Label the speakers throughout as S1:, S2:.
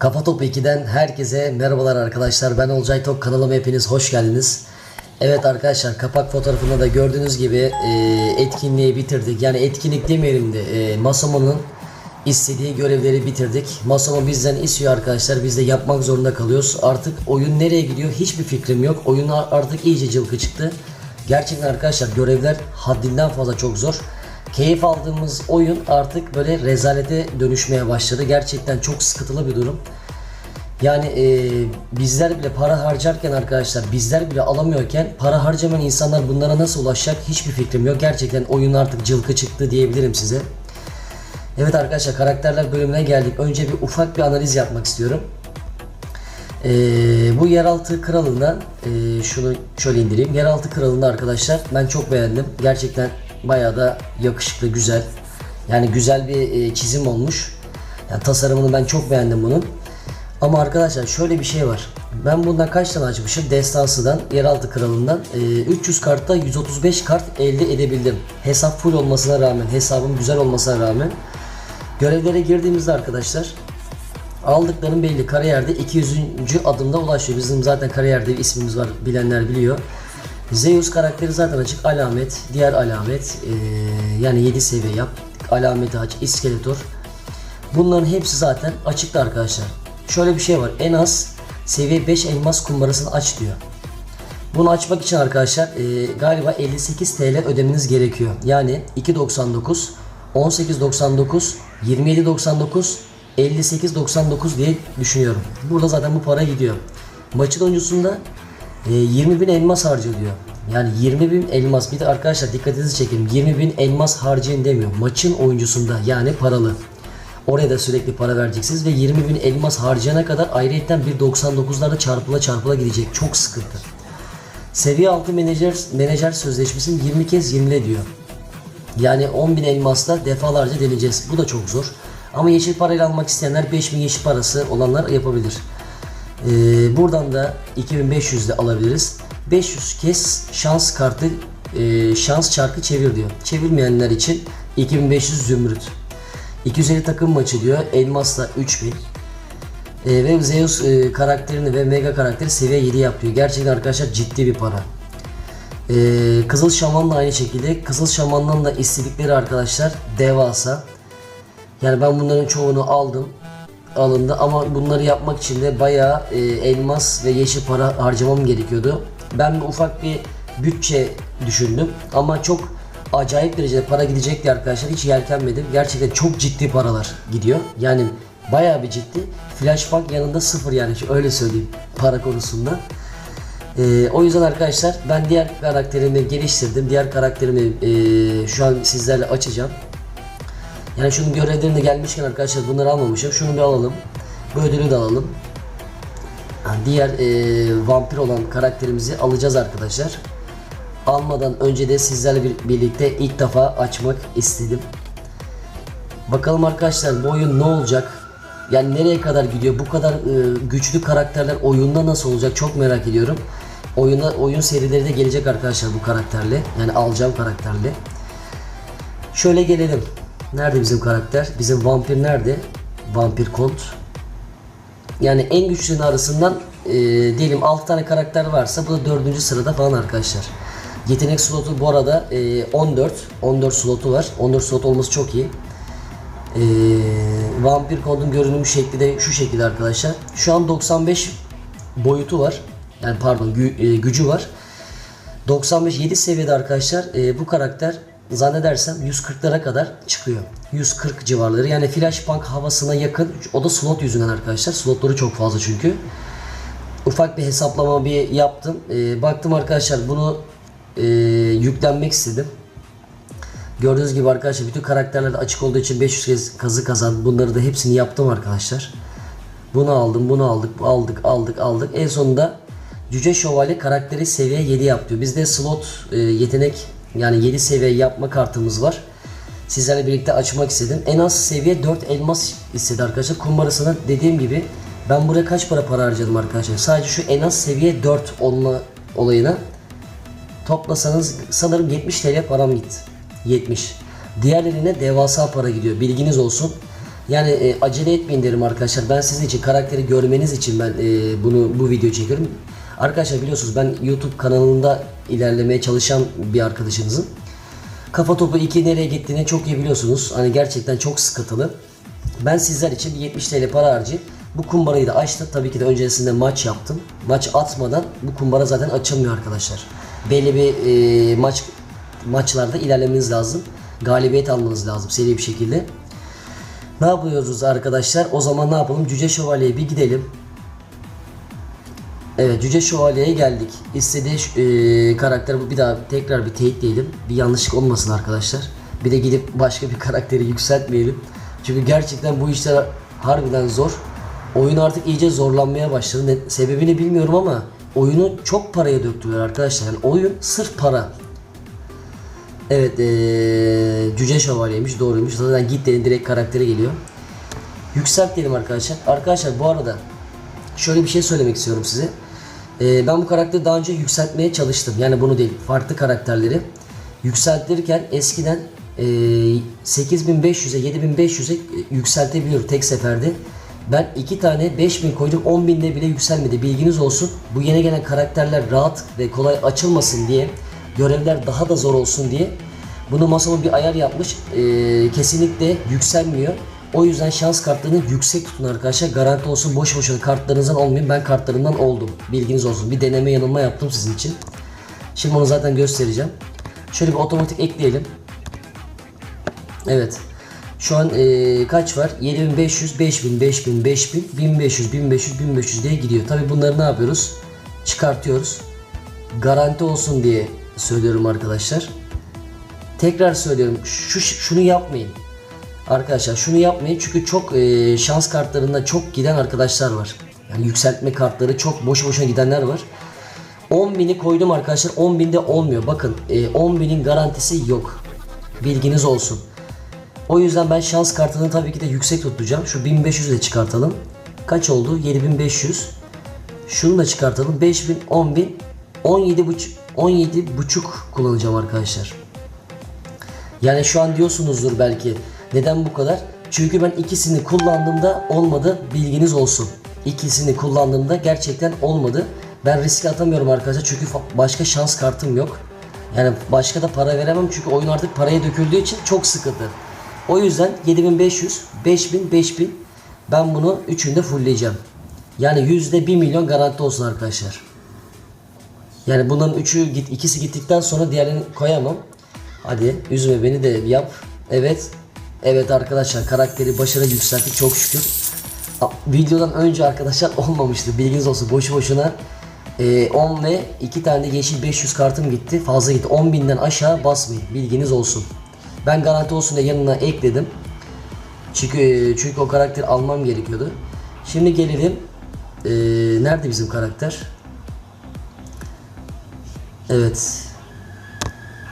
S1: Kafa Top 2'den herkese merhabalar arkadaşlar. Ben Olcay Tok kanalıma hepiniz hoş geldiniz. Evet arkadaşlar kapak fotoğrafında da gördüğünüz gibi e, etkinliği bitirdik. Yani etkinlik demeyelim de e, Masamo'nun istediği görevleri bitirdik. Masamo bizden istiyor arkadaşlar. Biz de yapmak zorunda kalıyoruz. Artık oyun nereye gidiyor hiçbir fikrim yok. Oyun artık iyice cılkı çıktı. Gerçekten arkadaşlar görevler haddinden fazla çok zor. Keyif aldığımız oyun artık böyle rezalete dönüşmeye başladı. Gerçekten çok sıkıntılı bir durum. Yani e, bizler bile para harcarken arkadaşlar bizler bile alamıyorken para harcamayan insanlar bunlara nasıl ulaşacak hiçbir fikrim yok. Gerçekten oyun artık cılkı çıktı diyebilirim size. Evet arkadaşlar karakterler bölümüne geldik. Önce bir ufak bir analiz yapmak istiyorum. Ee, bu yeraltı kralından e, şunu şöyle indireyim. Yeraltı kralında arkadaşlar ben çok beğendim. Gerçekten bayağı da yakışıklı, güzel. Yani güzel bir e, çizim olmuş. Yani tasarımını ben çok beğendim bunun. Ama arkadaşlar şöyle bir şey var. Ben bundan kaç tane açmışım? Destansı'dan, Yeraltı Kralı'ndan. e, 300 kartta 135 kart elde edebildim. Hesap full olmasına rağmen, hesabım güzel olmasına rağmen. Görevlere girdiğimizde arkadaşlar aldıklarım belli. Kariyerde 200. adımda ulaşıyor. Bizim zaten kariyerde bir ismimiz var. Bilenler biliyor. Zeus karakteri zaten açık. Alamet, diğer alamet. eee, yani 7 seviye yap. Alameti aç, iskeletor. Bunların hepsi zaten açıkta arkadaşlar. Şöyle bir şey var. En az seviye 5 elmas kumbarasını aç diyor. Bunu açmak için arkadaşlar e, galiba 58 TL ödemeniz gerekiyor. Yani 2.99, 18.99, 27.99, 58.99 diye düşünüyorum. Burada zaten bu para gidiyor. Maçın oyuncusunda e, 20 bin elmas harcıyor diyor. Yani 20 bin elmas bir de arkadaşlar dikkatinizi çekin 20 bin elmas harcayın demiyor. Maçın oyuncusunda yani paralı. Oraya da sürekli para vereceksiniz ve 20 bin elmas harcayana kadar ayrıyetten 1.99'larda çarpıla çarpıla gidecek. Çok sıkıntı. Seviye 6 menajer, menajer sözleşmesini 20 kez 20'le diyor. Yani 10.000 elmasla defalarca deneyeceğiz. Bu da çok zor. Ama yeşil parayla almak isteyenler 5000 yeşil parası olanlar yapabilir. Ee, buradan da 2500 de alabiliriz. 500 kez şans kartı e, şans çarkı çevir diyor. Çevirmeyenler için 2500 zümrüt. 250 takım maçı diyor. Elmasla 3000. Ee, ve Zeus e, karakterini ve Mega karakteri seviye 7 yapıyor. Gerçekten arkadaşlar ciddi bir para. Ee, Kızıl Şaman da aynı şekilde. Kızıl Şaman'dan da istedikleri arkadaşlar devasa. Yani ben bunların çoğunu aldım. Alındı ama bunları yapmak için de bayağı e, elmas ve yeşil para harcamam gerekiyordu. Ben bir ufak bir bütçe düşündüm ama çok acayip derecede para gidecek diye arkadaşlar hiç yeltenmedim. Gerçekten çok ciddi paralar gidiyor. Yani bayağı bir ciddi. Flashback yanında sıfır yani öyle söyleyeyim para konusunda. Ee, o yüzden arkadaşlar ben diğer karakterimi geliştirdim. Diğer karakterimi e, şu an sizlerle açacağım. Yani şunun görevlerine gelmişken arkadaşlar bunları almamışım. Şunu bir alalım. Bu ödülü de alalım. Ha, Diğer e, vampir olan karakterimizi alacağız arkadaşlar. Almadan önce de sizlerle bir, birlikte ilk defa açmak istedim. Bakalım arkadaşlar bu oyun ne olacak? Yani nereye kadar gidiyor? Bu kadar e, güçlü karakterler oyunda nasıl olacak? Çok merak ediyorum. Oyuna oyun serileri de gelecek arkadaşlar bu karakterle. Yani alacağım karakterle. Şöyle gelelim. Nerede bizim karakter? Bizim vampir nerede? Vampir kont. Yani en güçlünün arasından e, diyelim 6 tane karakter varsa bu da 4. sırada falan arkadaşlar. Yetenek slotu bu arada e, 14. 14 slotu var. 14 slot olması çok iyi. E, vampir kodun görünüm şekli de şu şekilde arkadaşlar. Şu an 95 boyutu var. Yani pardon gü- e, gücü var. 95 7 seviyede arkadaşlar e, bu karakter zannedersem 140'lara kadar çıkıyor. 140 civarları yani Flashpunk havasına yakın. O da slot yüzünden arkadaşlar. Slotları çok fazla çünkü. Ufak bir hesaplama bir yaptım. E, baktım arkadaşlar bunu e, yüklenmek istedim. Gördüğünüz gibi arkadaşlar bütün karakterler açık olduğu için 500 kez kazı kazan. Bunları da hepsini yaptım arkadaşlar. Bunu aldım, bunu aldık, aldık, aldık, aldık. En sonunda Cüce Şövalye karakteri seviye 7 yap diyor. Bizde slot e, yetenek yani 7 seviye yapma kartımız var. Sizlerle birlikte açmak istedim. En az seviye 4 elmas istedi arkadaşlar. Kumbarasına dediğim gibi ben buraya kaç para para harcadım arkadaşlar. Sadece şu en az seviye 4 olma olayına toplasanız sanırım 70 TL param gitti. 70. Diğerlerine devasa para gidiyor. Bilginiz olsun. Yani e, acele etmeyin derim arkadaşlar. Ben sizin için karakteri görmeniz için ben e, bunu bu video çekiyorum. Arkadaşlar biliyorsunuz ben YouTube kanalında ilerlemeye çalışan bir arkadaşınızım. Kafa Topu 2 nereye gittiğini çok iyi biliyorsunuz. Hani gerçekten çok sıkıntılı. Ben sizler için bir 70 TL para harcayıp bu kumbarayı da açtım. Tabii ki de öncesinde maç yaptım. Maç atmadan bu kumbara zaten açılmıyor arkadaşlar. Belli bir e, maç maçlarda ilerlemeniz lazım. Galibiyet almanız lazım seri bir şekilde. Ne yapıyoruz arkadaşlar? O zaman ne yapalım? Cüce Şövalye'ye bir gidelim. Evet Cüce Şövalye'ye geldik. İstediği e, karakter bu bir daha tekrar bir teyit diyelim. Bir yanlışlık olmasın arkadaşlar. Bir de gidip başka bir karakteri yükseltmeyelim. Çünkü gerçekten bu işler harbiden zor. Oyun artık iyice zorlanmaya başladı. Ne, sebebini bilmiyorum ama oyunu çok paraya döktüler arkadaşlar. Yani oyun sırf para. Evet ee, Cüce Şövalye'ymiş doğruymuş. Zaten git dedim direkt karakteri geliyor. Yükselt diyelim arkadaşlar. Arkadaşlar bu arada şöyle bir şey söylemek istiyorum size. Ee, ben bu karakteri daha önce yükseltmeye çalıştım. Yani bunu değil farklı karakterleri. Yükseltirken eskiden e, 8500'e 7500'e yükseltebiliyor tek seferde. Ben iki tane 5000 koydum 10.000'de bile yükselmedi bilginiz olsun. Bu yeni gelen karakterler rahat ve kolay açılmasın diye görevler daha da zor olsun diye bunu masama bir ayar yapmış. Ee, kesinlikle yükselmiyor. O yüzden şans kartlarını yüksek tutun arkadaşlar. Garanti olsun boş boşuna kartlarınızdan olmayın. Ben kartlarından oldum. Bilginiz olsun. Bir deneme yanılma yaptım sizin için. Şimdi onu zaten göstereceğim. Şöyle bir otomatik ekleyelim. Evet. Şu an eee, kaç var? 7500, 5000, 5000, 5000, 1500, 1500, 1500 diye gidiyor. Tabi bunları ne yapıyoruz? Çıkartıyoruz. Garanti olsun diye söylüyorum arkadaşlar. Tekrar söylüyorum. Şu şunu yapmayın. Arkadaşlar şunu yapmayın çünkü çok eee, şans kartlarında çok giden arkadaşlar var. Yani yükseltme kartları çok boş boşuna gidenler var. 10.000'i koydum arkadaşlar. 10.000'de olmuyor. Bakın e, 10.000'in garantisi yok. Bilginiz olsun. O yüzden ben şans kartını tabii ki de yüksek tutacağım. Şu 1500 de çıkartalım. Kaç oldu? 7500. Şunu da çıkartalım. 5000, 10000, 17 buçuk 17 buçuk kullanacağım arkadaşlar. Yani şu an diyorsunuzdur belki neden bu kadar? Çünkü ben ikisini kullandığımda olmadı bilginiz olsun. İkisini kullandığımda gerçekten olmadı. Ben riske atamıyorum arkadaşlar çünkü başka şans kartım yok. Yani başka da para veremem çünkü oyun artık paraya döküldüğü için çok sıkıntı. O yüzden 7500, 5000, 5000 ben bunu üçünde fullleyeceğim. Yani yüzde 1 milyon garanti olsun arkadaşlar. Yani bunların üçü git ikisi gittikten sonra diğerlerini koyamam. Hadi üzme beni de yap. Evet. Evet arkadaşlar karakteri başarı yükselttik çok şükür. Videodan önce arkadaşlar olmamıştı. Bilginiz olsun boşu boşuna e, 10 ve 2 tane de yeşil 500 kartım gitti. Fazla gitti. 10.000'den aşağı basmayın. Bilginiz olsun. Ben garanti olsun diye yanına ekledim. Çünkü çünkü o karakteri almam gerekiyordu. Şimdi gelelim. E, nerede bizim karakter? Evet.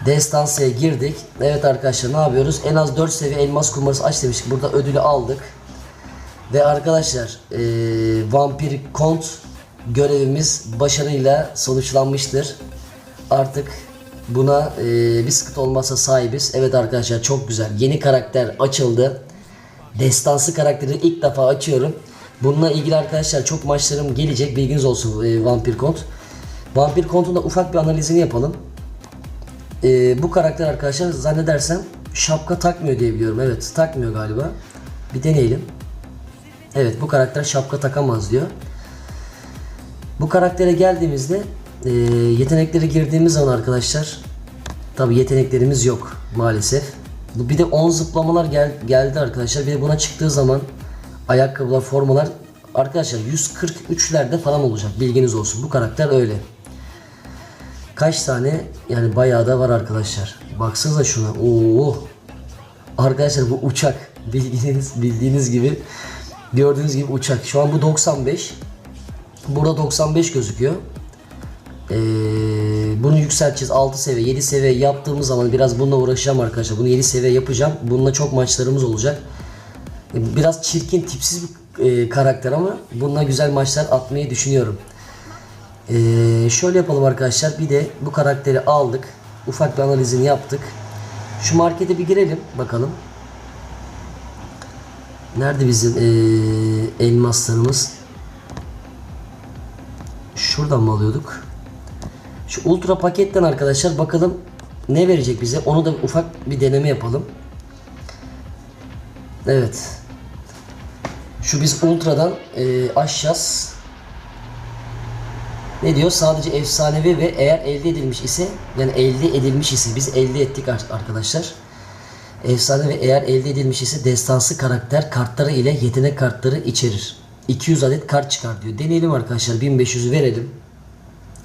S1: Destansı'ya girdik. Evet arkadaşlar ne yapıyoruz? En az 4 seviye elmas kumarası aç demiştik. Burada ödülü aldık. Ve arkadaşlar eee Vampir Kont görevimiz başarıyla sonuçlanmıştır. Artık buna eee, bir sıkıntı olmazsa sahibiz. Evet arkadaşlar çok güzel. Yeni karakter açıldı. Destansı karakteri ilk defa açıyorum. Bununla ilgili arkadaşlar çok maçlarım gelecek. Bilginiz olsun eee, Vampir Kont. Vampir Kont'un da ufak bir analizini yapalım. Ee, bu karakter arkadaşlar zannedersem şapka takmıyor diye biliyorum. Evet takmıyor galiba. Bir deneyelim. Evet bu karakter şapka takamaz diyor. Bu karaktere geldiğimizde e, yetenekleri girdiğimiz zaman arkadaşlar tabi yeteneklerimiz yok maalesef. Bir de 10 zıplamalar gel, geldi arkadaşlar. Bir de buna çıktığı zaman ayakkabılar, formalar arkadaşlar 143'lerde falan olacak. Bilginiz olsun. Bu karakter öyle. Kaç tane yani bayağı da var arkadaşlar. Baksanıza şuna. Oo. Arkadaşlar bu uçak. Bildiğiniz bildiğiniz gibi gördüğünüz gibi uçak. Şu an bu 95. Burada 95 gözüküyor. Ee, bunu yükselteceğiz 6 seviye 7 seviye yaptığımız zaman biraz bununla uğraşacağım arkadaşlar. Bunu 7 seviye yapacağım. Bununla çok maçlarımız olacak. Ee, Biraz çirkin tipsiz bir e, karakter ama bununla güzel maçlar atmayı düşünüyorum. Ee, şöyle yapalım arkadaşlar. Bir de bu karakteri aldık. Ufak bir analizini yaptık. Şu markete bir girelim bakalım. Nerede bizim ee, elmaslarımız? Şuradan mı alıyorduk? Şu ultra paketten arkadaşlar bakalım ne verecek bize. Onu da ufak bir deneme yapalım. Evet. Şu biz ultradan e, aşacağız. Ne diyor? Sadece efsanevi ve eğer elde edilmiş ise yani elde edilmiş ise biz elde ettik ar- arkadaşlar. Efsane ve eğer elde edilmiş ise destansı karakter kartları ile yetenek kartları içerir. 200 adet kart çıkar diyor. Deneyelim arkadaşlar. 1500'ü verelim.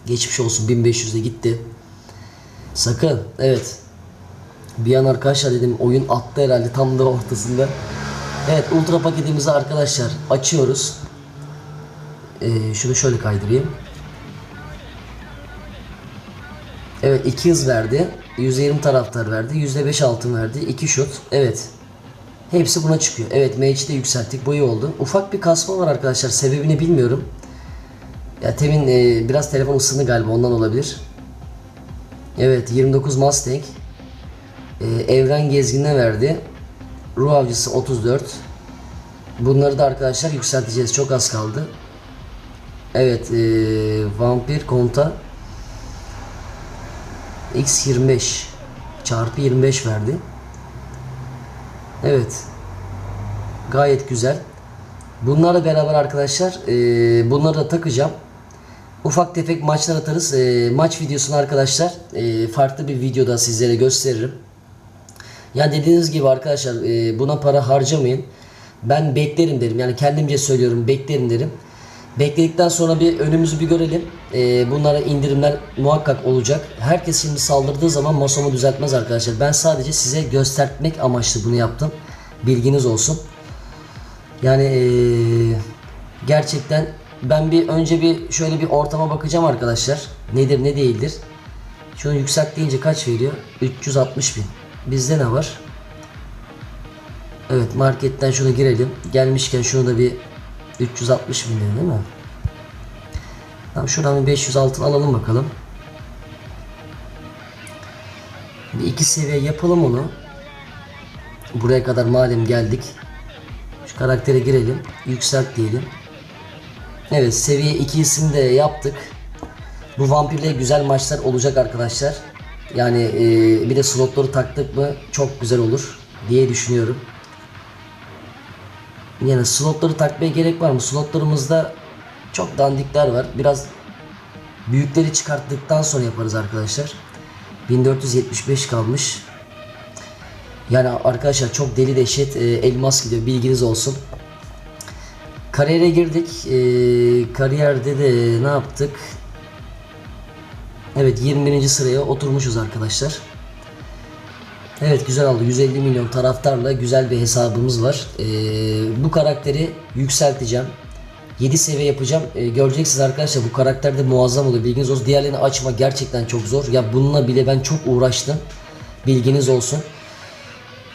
S1: Geçmiş olsun 1500 de gitti. Sakın. Evet. Bir an arkadaşlar dedim oyun attı herhalde tam da ortasında. Evet ultra paketimizi arkadaşlar açıyoruz. Ee, şunu şöyle kaydırayım. Evet 2 hız verdi. 120 taraftar verdi. %5 altın verdi. 2 şut. Evet. Hepsi buna çıkıyor. Evet mage'i de yükselttik. Bu iyi oldu. Ufak bir kasma var arkadaşlar. Sebebini bilmiyorum. Ya temin e, biraz telefon ısındı galiba ondan olabilir. Evet 29 Mustang. E, Evren Gezgin'e verdi. Ruh Avcısı 34. Bunları da arkadaşlar yükselteceğiz. Çok az kaldı. Evet e, Vampir Konta X25 çarpı 25 verdi. Evet. Gayet güzel. Bunlarla beraber arkadaşlar e, bunları da takacağım. Ufak tefek maçlar atarız. E, maç videosunu arkadaşlar e, farklı bir videoda sizlere gösteririm. Ya dediğiniz gibi arkadaşlar e, buna para harcamayın. Ben beklerim derim. Yani kendimce söylüyorum beklerim derim. Bekledikten sonra bir önümüzü bir görelim. E, bunlara indirimler muhakkak olacak. Herkes şimdi saldırdığı zaman masamı düzeltmez arkadaşlar. Ben sadece size göstermek amaçlı bunu yaptım. Bilginiz olsun. Yani eee, gerçekten ben bir önce bir şöyle bir ortama bakacağım arkadaşlar. Nedir ne değildir. Şunu yükselt deyince kaç veriyor? 360 bin. Bizde ne var? Evet marketten şuna girelim. Gelmişken şunu da bir 360 bin değil mi? Tamam şuradan bir 500 altın alalım bakalım. Bir iki seviye yapalım onu. Buraya kadar madem geldik. Şu karaktere girelim. Yükselt diyelim. Evet seviye 2'sini de yaptık. Bu vampirle güzel maçlar olacak arkadaşlar. Yani e, bir de slotları taktık mı çok güzel olur diye düşünüyorum. Yani slotları takmaya gerek var mı? Slotlarımızda çok dandikler var. Biraz büyükleri çıkarttıktan sonra yaparız arkadaşlar. 1475 kalmış. Yani arkadaşlar çok deli dehşet e, elmas gidiyor bilginiz olsun. Kariyere girdik. E, kariyerde de ne yaptık? Evet 21. sıraya oturmuşuz arkadaşlar. Evet güzel oldu. 150 milyon taraftarla güzel bir hesabımız var. E, bu karakteri yükselteceğim. 7 seviye yapacağım. E, göreceksiniz arkadaşlar bu karakter de muazzam oluyor. Bilginiz olsun. Diğerlerini açma gerçekten çok zor. Ya bununla bile ben çok uğraştım. Bilginiz olsun.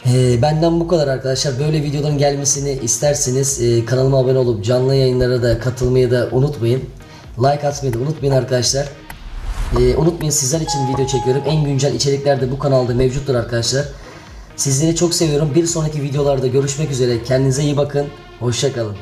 S1: Ee, benden bu kadar arkadaşlar. Böyle videoların gelmesini isterseniz e, kanalıma abone olup canlı yayınlara da katılmayı da unutmayın. Like atmayı da unutmayın arkadaşlar. Ee, unutmayın sizler için video çekiyorum. En güncel içerikler de bu kanalda mevcuttur arkadaşlar. Sizleri çok seviyorum. Bir sonraki videolarda görüşmek üzere. Kendinize iyi bakın. Hoşçakalın.